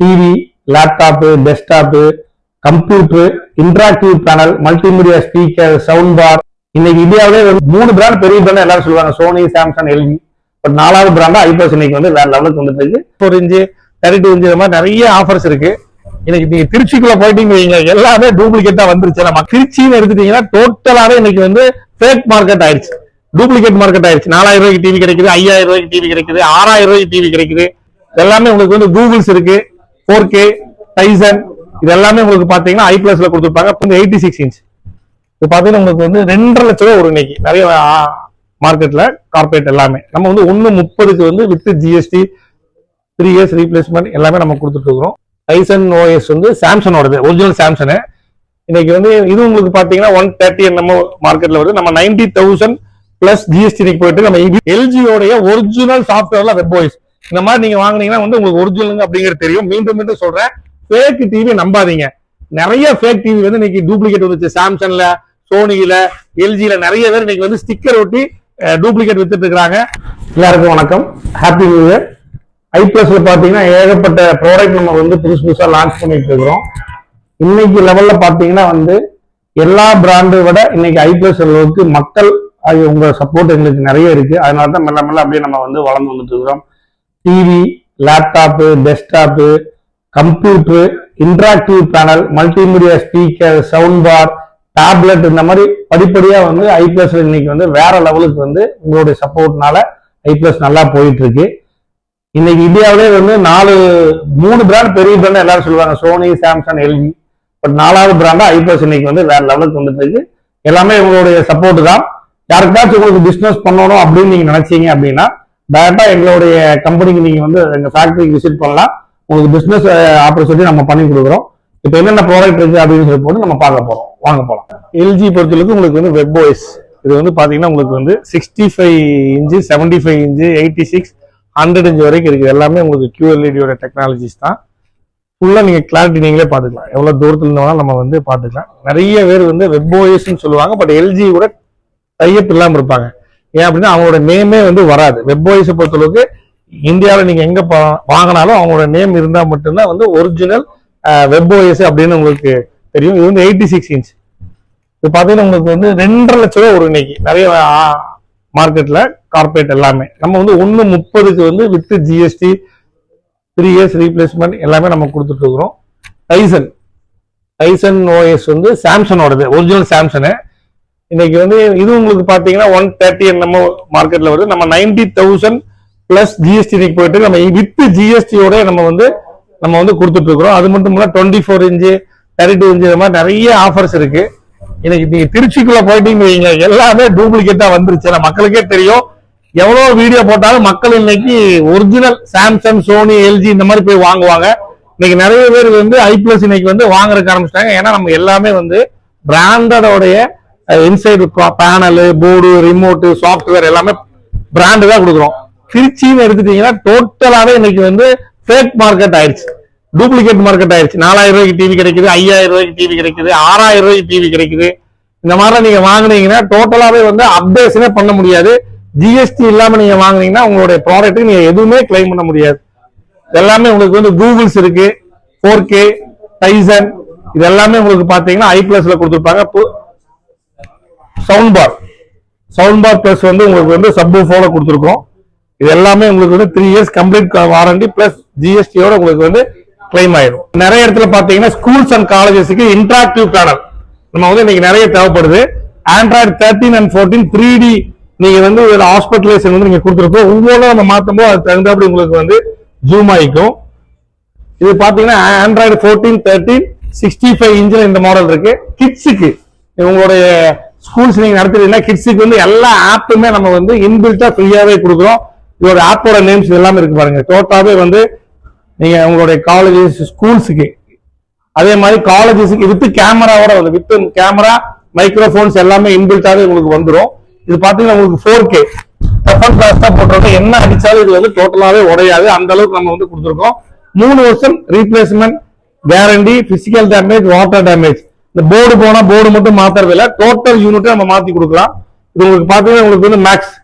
TV laptop desktop computer interactive panel multimedia speaker sound bar இன்னைக்கு இந்தியாவிலே மூணு brand பெரிய பிராண்ட் எல்லாரும் சொல்லுவாங்க. சோனி சாம்சங் எல்ஜி பட் நாலாவது பிராண்டா ஐபிஎஸ் இன்னைக்கு வந்து வேற லெவலுக்கு வந்துட்டு இருக்கு. Four inch thirty two inch இந்த மாதிரி நிறைய ஆஃபர்ஸ் இருக்கு. இன்னைக்கு நீங்க திருச்சிக்குள்ள போயிட்டீங்க வைங்க, எல்லாமே டூப்ளிகேட்டா வந்துருச்சு. நம்ம திருச்சின்னு எடுத்துட்டீங்கன்னா டோட்டலாவே இன்னைக்கு வந்து ஃபேக் மார்க்கெட் ஆயிடுச்சு டூப்ளிகேட் மார்க்கெட் ஆயிடுச்சு நாலாயிரம் ரூபாய்க்கு டிவி கிடைக்குது ஐயாயிரம் ரூபாய்க்கு டிவி கிடைக்குது ஆறாயிரம் ரூபாய்க்கு டிவி கிடைக்குது. எல்லாமே உங்களுக்கு வந்து கூகுள்ஸ் இருக்கு. ஃபோர் கே டைசன் இது எல்லாமே உங்களுக்கு பாத்தீங்கன்னா ஐ பிளஸ்ல கொடுத்துருப்பாங்க. எயிட்டி சிக்ஸ் இன்ச் இது பாத்தீங்கன்னா உங்களுக்கு வந்து ரெண்டரை லட்சம் ரூபா ஒரு இன்னைக்கு. நிறைய மார்க்கெட்ல கார்பரேட் எல்லாமே. நம்ம வந்து ஒன்னு முப்பதுக்கு வந்து with GST three years replacement எல்லாமே நம்ம கொடுத்துட்டு இருக்கிறோம். டைசன் ஓஎஸ் வந்து சாம்சங்கோடது ஒரிஜினல் சாம்சனு இன்னைக்கு வந்து இது உங்களுக்கு பாத்தீங்கன்னா ஒன் தேர்ட்டி நம்ம மார்க்கெட்ல வருது. நம்ம நைன்டி தௌசண்ட் பிளஸ் ஜிஎஸ்டி போயிட்டு நம்ம எல்ஜியோடைய ஒரிஜினல் சாஃப்ட்வேர்ல வெப் ஓஎஸ் இந்த மாதிரி நீங்க வாங்குனீங்கன்னா வந்து உங்களுக்கு ஒரிஜினல் அப்படிங்கிறது தெரியும். மீண்டும் மீண்டும் சொல்றேன். ஃபேக் டிவி நம்பாதீங்க. நிறைய ஃபேக் டிவி வந்து இன்னைக்கு டூப்ளிகேட் வந்துச்சு. சாம்சங்ல சோனியில எல்ஜியில நிறைய பேர் இன்னைக்கு வந்து ஸ்டிக்கர் ஒட்டி டூப்ளிகேட் வித்துட்டு இருக்கிறாங்க. எல்லாருக்கும் வணக்கம். ஹாப்பி நியூ இயர் ஐ பிளஸ்ல பாத்தீங்கன்னா ஏகப்பட்ட ப்ராடக்ட் நம்ம வந்து புதுசு புதுசா லான்ச் பண்ணிட்டு இருக்கிறோம். இன்னைக்கு லெவல்ல பாத்தீங்கன்னா வந்து எல்லா பிராண்டை விட இன்னைக்கு ஐ பிளஸ் அளவுக்கு மக்கள் அது உங்க சப்போர்ட் எங்களுக்கு நிறைய இருக்கு. அதனால தான் மெல்ல மெல்ல அப்படியே நம்ம வந்து வளர்ந்து வந்துட்டு இருக்கிறோம். TV laptop desktop computer interactive panel multimedia speaker sound bar tablet இந்த மாதிரி படிப்படியாக வந்து ஐ பிளஸ் இன்னைக்கு வந்து வேற லெவலுக்கு வந்து உங்களுடைய சப்போர்ட்னால ஐ பிளஸ் நல்லா போயிட்டு இருக்கு இன்னைக்கு இந்தியாவிலே வந்து நாலு மூணு பிராண்ட் பெரிய பிராண்ட் எல்லாரும் சொல்லுவாங்க. சோனி சாம்சங் எல்ஜி பட் நாலாவது பிராண்டா ஐ பிளஸ் இன்னைக்கு வந்து வேற லெவலுக்கு வந்துட்டு இருக்கு எல்லாமே உங்களுடைய சப்போர்ட் தான். யாருக்காச்சும் உங்களுக்கு பிசினஸ் பண்ணணும் அப்படின்னு நீங்க நினைச்சீங்க அப்படின்னா டேரக்டா எங்களுடைய கம்பெனிக்கு நீங்க வந்து எங்க ஃபேக்டரிக்கு விசிட் பண்ணலாம். உங்களுக்கு பிசினஸ் ஆப்பர்ச்சுனிட்டி நம்ம பண்ணி கொடுக்குறோம். இப்போ என்னென்ன ப்ராடக்ட் இருக்கு அப்படின்னு சொல்லி போட்டு நம்ம பார்க்க போறோம். வாங்க போலாம். எல்ஜி பொறுத்தளவுக்கு உங்களுக்கு வந்து வெப் வாய்ஸ் இது வந்து பாத்தீங்கன்னா உங்களுக்கு வந்து sixty five inch seventy five inch eighty six hundred inch வரைக்கும் இருக்குது. எல்லாமே உங்களுக்கு கியூஎல்இடியோட டெக்னாலஜிஸ் தான். ஃபுல்லாக நீங்கள் கிளாரிட்டி நீங்களே பார்த்துக்கலாம். எவ்வளோ தூரத்தில் இருந்தாலும் நம்ம வந்து பார்த்துக்கலாம். நிறைய பேர் வந்து வெப் ஓஎஸ்ன்னு சொல்லுவாங்க பட் எல்ஜி கூட டைப் இல்லாமல் இருப்பாங்க. ஏன் அப்படின்னா அவங்களோட நேமே வந்து வராது. வெப் ஓஎஸை பொறுத்தளவுக்கு இந்தியாவில் நீங்கள் எங்கே வாங்கினாலும் அவங்களோட நேம் இருந்தால் மட்டும்தான் வந்து ஒரிஜினல் வெப் அப்படின்னு உங்களுக்கு தெரியும். இது வந்து எயிட்டி சிக்ஸ் இன்ச் இது பார்த்தீங்கன்னா உங்களுக்கு வந்து ரெண்டரை லட்ச ரூபா ஒரு இன்னைக்கு. நிறைய மார்க்கெட்டில் கார்பரேட் எல்லாமே. நம்ம வந்து ஒன்று முப்பதுக்கு வந்து with GST three years replacement எல்லாமே நம்ம கொடுத்துட்டு இருக்கிறோம். டைசன் டைசன் ஓஎஸ் வந்து சாம்சங்கோடது ஒரிஜினல் சாம்சனு இன்னைக்கு வந்து இது உங்களுக்கு பாத்தீங்கன்னா ஒன் தேர்ட்டி நம்ம மார்க்கெட்ல வருது. நம்ம நைன்டி தௌசண்ட் பிளஸ் ஜிஎஸ்டி போயிட்டு நம்ம வித் ஜிஎஸ்டியோட நம்ம வந்து நம்ம வந்து கொடுத்துட்டு இருக்கிறோம். அது மட்டும் இல்ல twenty four inch thirty two inch இந்த மாதிரி நிறைய ஆஃபர்ஸ் இருக்கு. இன்னைக்கு நீங்க திருச்சிக்குள்ள போயிட்டீங்க வைங்க, எல்லாமே டூப்ளிகேட்டா வந்துருச்சு. மக்களுக்கே தெரியும். எவ்வளவு வீடியோ போட்டாலும் மக்கள் இன்னைக்கு ஒரிஜினல் சாம்சங் சோனி எல்ஜி இந்த மாதிரி போய் வாங்குவாங்க. இன்னைக்கு நிறைய பேர் வந்து ஐ பிளஸ் இன்னைக்கு வந்து வாங்குறதுக்கு ஆரம்பிச்சிட்டாங்க. ஏன்னா நம்ம எல்லாமே வந்து பிராண்டடோடைய inside panel board remote software எல்லாமே பிராண்டு தான் கொடுக்குறோம். திருச்சின்னு எடுத்துட்டீங்கன்னா டோட்டலாவே இன்னைக்கு வந்து ஃபேக் மார்க்கெட் ஆயிடுச்சு. டூப்ளிகேட் மார்க்கெட் ஆயிடுச்சு. நாலாயிரம் ரூபாய்க்கு டிவி கிடைக்குது ஐயாயிரம் ரூபாய்க்கு டிவி கிடைக்குது ஆறாயிரம் ரூபாய்க்கு டிவி கிடைக்குது. இந்த மாதிரிலாம் நீங்க வாங்குனீங்கன்னா டோட்டலாவே வந்து அப்டேஷனே பண்ண முடியாது. ஜிஎஸ்டி இல்லாம நீங்க வாங்குனீங்கன்னா உங்களுடைய ப்ராடக்ட்டுக்கு நீங்க எதுவுமே கிளைம் பண்ண முடியாது. எல்லாமே உங்களுக்கு வந்து கூகுள்ஸ் இருக்கு ஃபோர் கே டைசன் இது எல்லாமே உங்களுக்கு பாத்தீங்கன்னா ஐ பிளஸ்ல கொடுத்துருப்பாங்க. Sound bar sound bar plus வந்து உங்களுக்கு வந்து சப் ஃபோல கொடுத்துருக்கோம். இது எல்லாமே உங்களுக்கு வந்து three years complete warranty plus ஜிஎஸ்டியோட உங்களுக்கு வந்து கிளைம் ஆயிடும். நிறைய இடத்துல பாத்தீங்கன்னா ஸ்கூல்ஸ் அண்ட் காலேஜஸ்க்கு இன்ட்ராக்டிவ் பேனல் நம்ம வந்து இன்னைக்கு நிறைய தேவைப்படுது. Android thirteen and fourteen three D நீங்க வந்து ஒரு ஹாஸ்பிட்டலைசேஷன் வந்து நீங்க கொடுத்துருக்கோம். ஒவ்வொன்றும் நம்ம மாத்தும் போது அது தகுந்தாப்படி உங்களுக்கு வந்து ஜூம் ஆயிக்கும் இது பாத்தீங்கன்னா Android fourteen thirteen sixty five இன்ச்சில் இந்த மாடல் இருக்கு. கிட்ஸுக்கு உங்களுடைய ஸ்கூல்ஸ் நீங்க நடத்துறீங்கன்னா கிட்ஸுக்கு வந்து எல்லா ஆப்புமே நம்ம வந்து இன்பில்ட்டா ஃப்ரீயாவே கொடுக்குறோம். இதோட ஆப்போட நேம்ஸ் எல்லாமே இருக்கு பாருங்க. டோட்டாவே வந்து நீங்க உங்களுடைய காலேஜஸ் ஸ்கூல்ஸுக்கு அதே மாதிரி காலேஜஸுக்கு வித் கேமராவோட வந்து வித் கேமரா மைக்ரோஃபோன்ஸ் எல்லாமே இன்பில்ட்டாவே உங்களுக்கு வந்துடும் இது பாத்தீங்கன்னா உங்களுக்கு ஃபோர் கே டஃபன் கிளாஸ் தான் போட்டிருக்கோம். என்ன அடிச்சாலும் இது வந்து டோட்டலாவே உடையாது. அந்த அளவுக்கு நம்ம வந்து கொடுத்துருக்கோம். மூணு வருஷம் replacement guarantee physical damage water damage இந்த போர்டு போனா போர்டு மட்டும் மாத்துறது இல்ல. டோட்டல் யூனிட்டை நம்ம மாத்தி கொடுக்கலாம். இது உங்களுக்கு பாத்தீங்கன்னா உங்களுக்கு வந்து மேக்ஸ்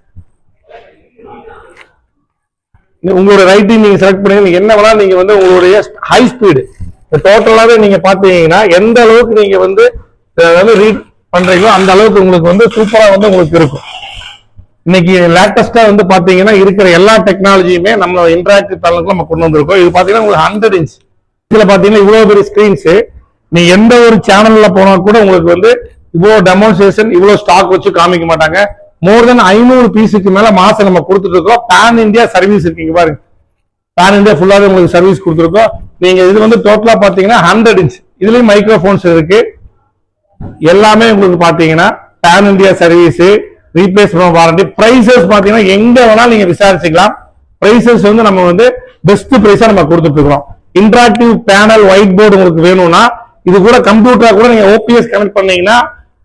உங்களோட ரைட்டிங் நீங்க செலக்ட் பண்ணி நீங்க என்ன வேணா நீங்க வந்து உங்களுடைய ஹை ஸ்பீடு டோட்டலாவே நீங்க பாத்தீங்கன்னா எந்த அளவுக்கு நீங்க வந்து ரீட் பண்றீங்களோ அந்த அளவுக்கு உங்களுக்கு வந்து சூப்பரா வந்து உங்களுக்கு இருக்கும். இன்னைக்கு லேட்டஸ்டா வந்து பாத்தீங்கன்னா இருக்கிற எல்லா டெக்னாலஜியுமே நம்ம இன்டராக்டிவ் பேனலுக்கு நம்ம கொண்டு வந்திருக்கோம். இது பாத்தீங்கன்னா உங்களுக்கு ஹண்ட்ரட் இன்ச் இதுல பாத்தீங்கன்னா இவ்வளவு பெரிய ஸ்கிரீன்ஸ் நீ எந்த ஒரு சேனல்ல போனா கூட உங்களுக்கு வந்து இவ்வளவு டெமோன்ஸ்ட்ரேஷன் இவ்வளவு ஸ்டாக் வச்சு காமிக்க மாட்டாங்க. மோர் தென் ஐநூறு பீஸுக்கு மேல மாசம் நம்ம கொடுத்துட்டு இருக்கோம். பேன் இந்தியா சர்வீஸ் இருக்கீங்க பாருங்க. பேன் இந்தியா ஃபுல்லாவே உங்களுக்கு சர்வீஸ் கொடுத்துருக்கோம். நீங்க இது வந்து டோட்டலா பாத்தீங்கன்னா ஹண்ட்ரட் இன்ச் இதுலயும் மைக்ரோஃபோன்ஸ் இருக்கு. எல்லாமே உங்களுக்கு பாத்தீங்கன்னா pan India service replacement warranty prices பாத்தீங்கன்னா எங்க வேணாலும் நீங்க விசாரிச்சுக்கலாம். பிரைசஸ் வந்து நம்ம வந்து பெஸ்ட் பிரைஸா நம்ம கொடுத்துட்டு இருக்கிறோம். இன்டராக்டிவ் பேனல் ஒயிட் போர்டு உங்களுக்கு வேணும்னா இது கூட கம்ப்யூட்டரா கூட நீங்க ஓபிஎஸ் கனெக்ட் பண்ணீங்கன்னா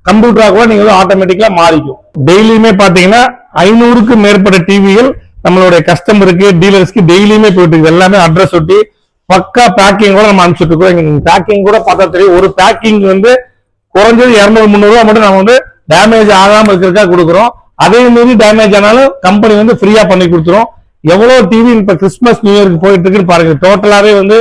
கம்ப்யூட்டரா கூட நீங்க வந்து ஆட்டோமேட்டிக்கலா மாறிக்கும். டெய்லியுமே பாத்தீங்கன்னா ஐநூறுக்கு மேற்பட்ட டிவிகள் நம்மளுடைய கஸ்டமருக்கு டீலர்ஸ்க்கு டெய்லியுமே போயிட்டு இருக்கு. எல்லாமே அட்ரஸ் ஒட்டி பக்கா பேக்கிங் கூட நம்ம அனுப்பிச்சுட்டு இருக்கோம் பேக்கிங் கூட பார்த்தா தெரியும். ஒரு பேக்கிங் வந்து குறைஞ்சது இரநூறு முந்நூறு ரூபா மட்டும் நம்ம வந்து டேமேஜ் ஆகாம இருக்கிறதா கொடுக்குறோம். அதே மீறி டேமேஜ் ஆனாலும் கம்பெனி வந்து ஃப்ரீயா பண்ணி கொடுத்துரும். எவ்வளவு டிவி இப்ப கிறிஸ்துமஸ் நியூ இயருக்கு போயிட்டு இருக்குன்னு பாருங்க. டோட்டலாவே வந்து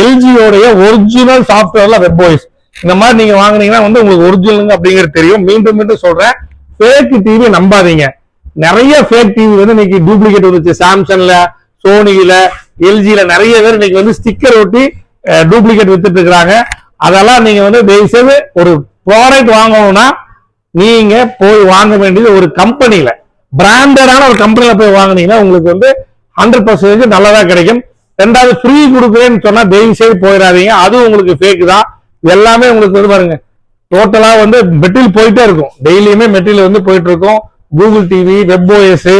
எல்ஜியோடைய ஒரிஜினல் சாஃப்ட்வேர்ல வெப் வாய்ஸ் இந்த மாதிரி நீங்க வாங்குனீங்கன்னா வந்து உங்களுக்கு ஒரிஜினல் அப்படிங்கிறது தெரியும். மீண்டும் மீண்டும் சொல்றேன். ஃபேக் டிவி நம்பாதீங்க. நிறைய ஃபேக் டிவி வந்து இன்னைக்கு டூப்ளிகேட் வந்துச்சு. சாம்சங்ல சோனியில எல்ஜியில நிறைய பேர் இன்னைக்கு வந்து ஸ்டிக்கர் ஒட்டி டூப்ளிகேட் வித்துட்டு இருக்கிறாங்க. அதெல்லாம் நீங்க வந்து தயவுசெய்து ஒரு ப்ராடக்ட் வாங்கணும்னா நீங்க போய் வாங்க வேண்டியது ஒரு கம்பெனியில பிராண்டடான ஒரு கம்பெனியில போய் வாங்குனீங்கன்னா உங்களுக்கு வந்து ஹண்ட்ரட் பர்சன்டேஜ் நல்லதா கிடைக்கும். ரெண்டாவது ஃப்ரீ கொடுக்குறேன்னு சொன்னா தயவு செய்து போயிடாதீங்க. அதுவும் உங்களுக்கு ஃபேக் தான். எல்லாமே உங்களுக்கு வந்து பாருங்க டோட்டலா வந்து மெட்டீரியல் போயிட்டே இருக்கும். டெய்லியுமே மெட்டீரியல் வந்து போயிட்டு இருக்கும். கூகுள் டிவி வெப் ஓஎஸ்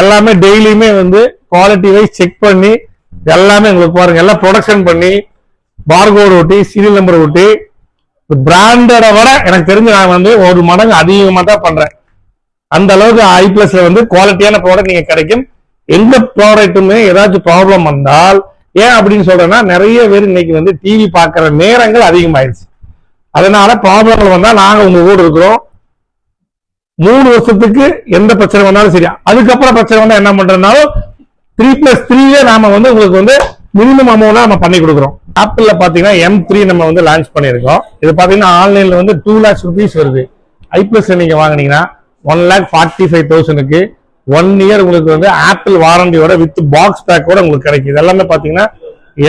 எல்லாமே டெய்லியுமே வந்து குவாலிட்டி வைஸ் செக் பண்ணி எல்லாமே உங்களுக்கு பாருங்க. எல்லாம் ப்ரொடக்ஷன் பண்ணி பார்கோடு ஒட்டி சீரியல் நம்பர் ஒட்டி பிராண்டட விட எனக்கு தெரிஞ்சு நான் வந்து ஒரு மடங்கு அதிகமாக தான் பண்றேன். அந்த அளவுக்கு ஐ பிளஸ்ல வந்து குவாலிட்டியான ப்ராடக்ட் நீங்க கிடைக்கும். எந்த ப்ராடக்ட்டுமே ஏதாச்சும் ப்ராப்ளம் வந்தால் ஏன் அப்படின்னு சொல்றேன்னா நிறைய பேர் இன்னைக்கு வந்து டிவி பார்க்குற நேரங்கள் அதிகமாயிருச்சு. அதனால ப்ராப்ளங்கள் வந்தால் நாங்கள் உங்க கூட இருக்கிறோம். மூணு வருஷத்துக்கு எந்த பிரச்சனை வந்தாலும் சரி. அதுக்கப்புறம் பிரச்சனை வந்தால் என்ன பண்றதுனாலும் த்ரீ பிளஸ் த்ரீயே நாம வந்து உங்களுக்கு வந்து மினிமம் அமௌண்ட் நம்ம பண்ணி கொடுக்குறோம். ஆப்பிள்ல பார்த்தீங்கன்னா எம் த்ரீ நம்ம வந்து லான்ச் பண்ணியிருக்கோம். இது பார்த்தீங்கன்னா ஆன்லைனில் வந்து டூ லேக்ஸ் ருபீஸ் வருது. ஐ பிளஸ் நீங்கள் வாங்கினீங்கன்னா ஒன் லேக் ஃபார்ட்டி ஃபைவ் தௌசண்ட்க்கு ஒன் இயர் உங்களுக்கு வந்து ஆப்பிள் வாரண்டியோட வித் பாக்ஸ் பேக்கோட உங்களுக்கு கிடைக்கும் எல்லாமே பாத்தீங்கன்னா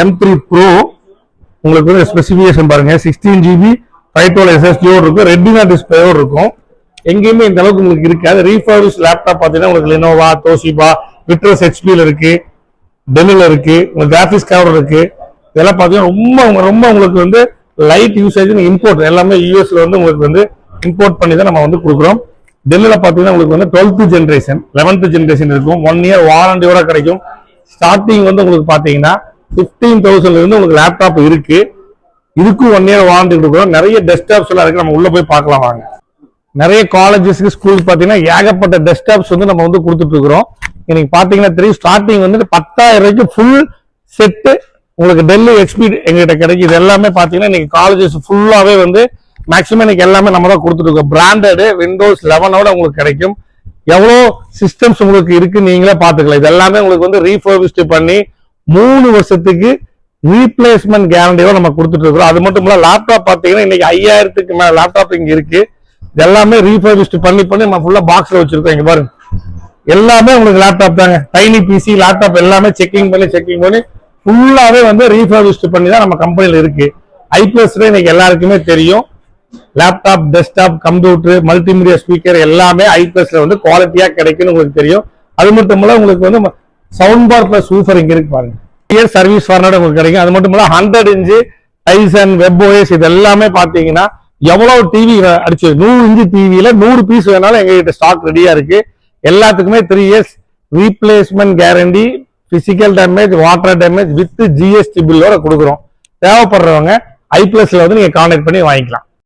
எம் த்ரீ ப்ரோ உங்களுக்கு வந்து ஸ்பெசிஃபிகேஷன் பாருங்க. சிக்ஸ்டீன் ஜிபி ஃபைவ் டுவெல் எஸ்எஸ்டியோடு இருக்கும். ரெட்டினா டிஸ்பிளேயோடு இருக்கும். எங்கேயுமே இந்த அளவுக்கு உங்களுக்கு இருக்காது. ரீஃபர்பிஷ் லேப்டாப் பார்த்தீங்கன்னா உங்களுக்கு லினோவா தோஷிபா விட்ரஸ் ஹெச்பியில் இருக்கு. டெல்லில் இருக்கு. உங்களுக்கு கிராஃபிக்ஸ் கவர் இருக்கு. இதெல்லாம் பார்த்தீங்கன்னா ரொம்ப ரொம்ப உங்களுக்கு வந்து லைட் யூசேஜ் இம்போர்ட் எல்லாமே யூஎஸ்ல வந்து உங்களுக்கு வந்து இம்போர்ட் பண்ணி தான் நம்ம வந்து கொடுக்குறோம். டெல்லியில் பார்த்தீங்கன்னா உங்களுக்கு வந்து டுவெல்த்து ஜென்ரேஷன் லெவன்த்து ஜென்ரேஷன் இருக்கும். ஒன் இயர் வாரண்டியோட கிடைக்கும். ஸ்டார்டிங் வந்து உங்களுக்கு பார்த்தீங்கன்னா ஃபிஃப்டீன் தௌசண்ட்லேருந்து உங்களுக்கு லேப்டாப் இருக்கு. இதுக்கும் ஒன் இயர் வாரண்டி கொடுக்குறோம். நிறைய டெஸ்க்டாப்ஸ் எல்லாம் இருக்கு. நம்ம உள்ள போய் பார்க்கலாம் வாங்க. நிறைய காலேஜஸ்க்கு ஸ்கூல்ஸ் பார்த்தீங்கன்னா ஏகப்பட்ட டெஸ்க்டாப்ஸ் வந்து நம்ம வந்து கொடுத்துட்டு இருக்கிறோம். இன்னைக்கு பார்த்தீங்கன்னா தெரியும் ஸ்டார்டிங் வந்து பத்தாயிரம் ரூபாய்க்கு ஃபுல் செட்டு உங்களுக்கு டெல்லி ஹெச்பி எங்ககிட்ட கிடைக்கிது. எல்லாமே பார்த்தீங்கன்னா இன்னைக்கு காலேஜஸ் ஃபுல்லாகவே வந்து மேக்ஸிமம் இன்னைக்கு எல்லாமே நம்ம தான் கொடுத்துருக்கோம் பிராண்டடு விண்டோஸ் லெவனோட உங்களுக்கு கிடைக்கும். எவ்வளோ சிஸ்டம்ஸ் உங்களுக்கு இருக்கு நீங்களே பார்த்துக்கலாம். இது எல்லாமே உங்களுக்கு வந்து ரீஃபர்பிஸ்ட் பண்ணி மூணு வருஷத்துக்கு ரீப்ளேஸ்மெண்ட் கேரண்டியோட நம்ம கொடுத்துட்டு இருக்கிறோம். அது மட்டும் இல்லை லேப்டாப் பார்த்தீங்கன்னா இன்னைக்கு ஐயாயிரத்துக்கு மேலே லேப்டாப் இங்கே இருக்கு. இது எல்லாமே ரீஃபர்பிஸ்ட் பண்ணி பண்ணி நம்ம ஃபுல்லாக பாக்ஸில் வச்சிருக்கோம் இங்கே பாருங்க. எல்லாமே உங்களுக்கு லேப்டாப் தாங்க. டைனி பிசி லேப்டாப் எல்லாமே செக்கிங் பண்ணி செக்கிங் பண்ணி ஃபுல்லாவே வந்து ரீஃபர்பிஸ்ட் பண்ணி தான் நம்ம கம்பெனியில் இருக்கு. ஐபிஎஸ்ல இன்னைக்கு எல்லாருக்குமே தெரியும். Laptop desktop computer multimedia speaker எல்லாமே ஐபிஎஸ்ல வந்து குவாலிட்டியா கிடைக்கும்னு உங்களுக்கு தெரியும். அது மட்டும் இல்ல உங்களுக்கு வந்து சவுண்ட் பார் பிளஸ் ஊஃபர் இங்க இருக்கு பாருங்க. இயர் சர்வீஸ் வாரண்டோட உங்களுக்கு கிடைக்கும். அது மட்டும் இல்ல hundred inch Tizen web OS இது எல்லாமே பாத்தீங்கன்னா எவ்வளவு டிவி அடிச்சு நூறு இன்ச்சு டிவியில நூறு பீஸ் வேணாலும் எங்ககிட்ட ஸ்டாக் ரெடியா இருக்கு. எல்லாத்துக்குமே three years replacement guarantee physical damage water damage with GST பில்லோட கொடுக்குறோம். தேவைப்படுறவங்க ஐ பிளஸ்ல வந்து நீங்க கான்டாக்ட் பண்ணி வாங்கிக்கலாம்.